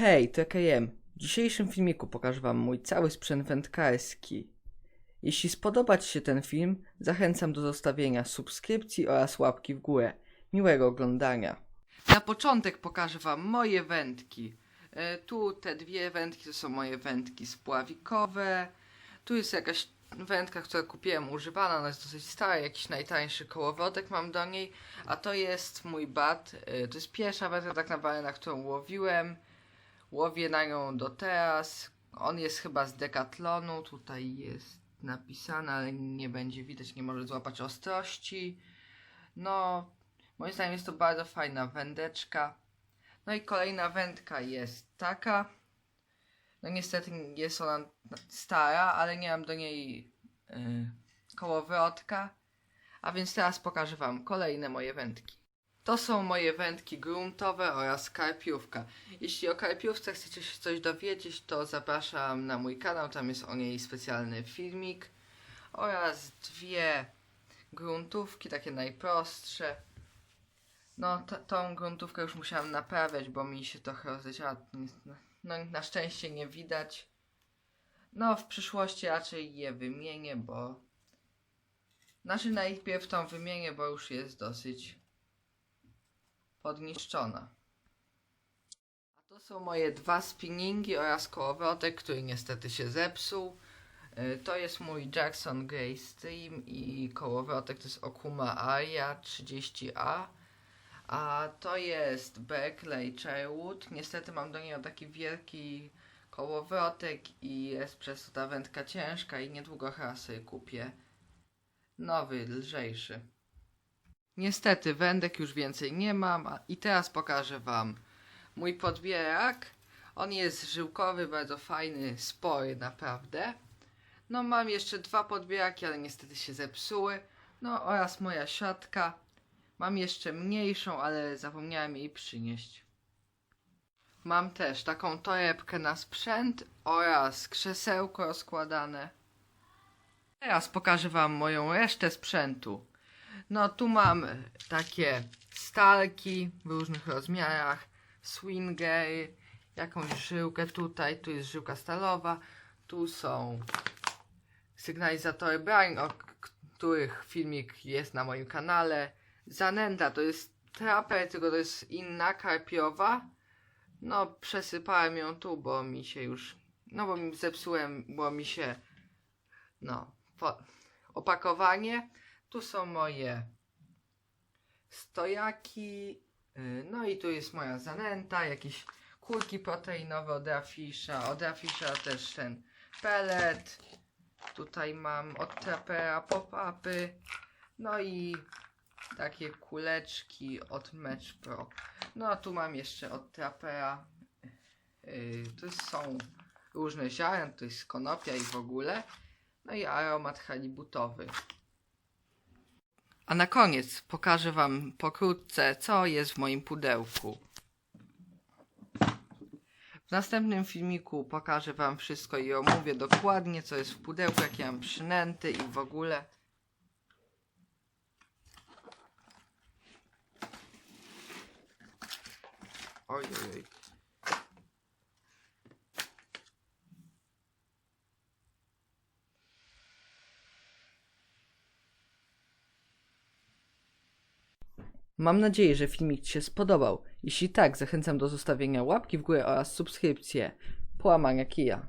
Hej, to KM. W dzisiejszym filmiku pokażę Wam mój cały sprzęt wędkarski. Jeśli spodoba Ci się ten film, zachęcam do zostawienia subskrypcji oraz łapki w górę. Miłego oglądania. Na początek pokażę Wam moje wędki. E, tu te dwie wędki to są moje wędki spławikowe. Tu jest jakaś wędka, którą kupiłem używana, ona jest dosyć stara, jakiś najtańszy kołowrotek mam do niej. A to jest mój bat. E, to jest pierwsza wędka tak naprawdę, na którą łowiłem. Łowię na nią do teraz. On jest chyba z Decathlonu. Tutaj jest napisane, ale nie będzie widać, nie może złapać ostrości. No, moim zdaniem jest to bardzo fajna wędeczka. No i kolejna wędka jest taka. No niestety jest ona stara, ale nie mam do niej yy, kołowrotka. A więc teraz pokażę Wam kolejne moje wędki. To są moje wędki gruntowe oraz karpiówka. Jeśli o karpiówce chcecie się coś dowiedzieć, to zapraszam na mój kanał, tam jest o niej specjalny filmik. Oraz dwie gruntówki, takie najprostsze. No, tą gruntówkę już musiałem naprawiać, bo mi się trochę rozleciała. No, na szczęście nie widać. No, w przyszłości raczej je wymienię, bo... Znaczy najpierw tą wymienię, bo już jest dosyć podniszczona. A to są moje dwa spinningi oraz kołowrotek, który niestety się zepsuł. Y, To jest mój Jackson Grey Stream i kołowrotek to jest Okuma Aria 30A. A to jest Berkeley Sherwood. Niestety mam do niego taki wielki kołowrotek i jest przez to ta wędka ciężka i niedługo chyba kupię nowy, lżejszy. Niestety wędek już więcej nie mam i teraz pokażę wam mój podbierak. On jest żyłkowy, bardzo fajny, spory naprawdę. No mam jeszcze dwa podbieraki, ale niestety się zepsuły. No oraz moja siatka. Mam jeszcze mniejszą, ale zapomniałem jej przynieść. Mam też taką torebkę na sprzęt oraz krzesełko rozkładane. Teraz pokażę wam moją resztę sprzętu. No tu mam takie stalki w różnych rozmiarach, swingery, jakąś żyłkę tutaj, tu jest żyłka stalowa, tu są sygnalizatory brain, o których filmik jest na moim kanale. Zanęta to jest traper, tylko to jest inna, karpiowa. No przesypałem ją tu, bo mi się już, no bo mi zepsułem, bo mi się, no, opakowanie. Tu są moje stojaki. y, No i tu jest moja zanęta, jakieś kulki proteinowe od Rafisha. Od Rafisha też ten pelet. Tutaj mam od Trapera pop-upy. No i takie kuleczki od Match Pro. No a tu mam jeszcze od Trapera. Yy, tu są różne ziarna, to jest konopia i w ogóle. No i aromat halibutowy. A na koniec pokażę Wam pokrótce, co jest w moim pudełku. W następnym filmiku pokażę Wam wszystko i omówię dokładnie, co jest w pudełku, jakie mam przynęty i w ogóle. Oj, Mam nadzieję, że filmik Ci się spodobał. Jeśli tak, zachęcam do zostawienia łapki w górę oraz subskrypcji. Połamania kija.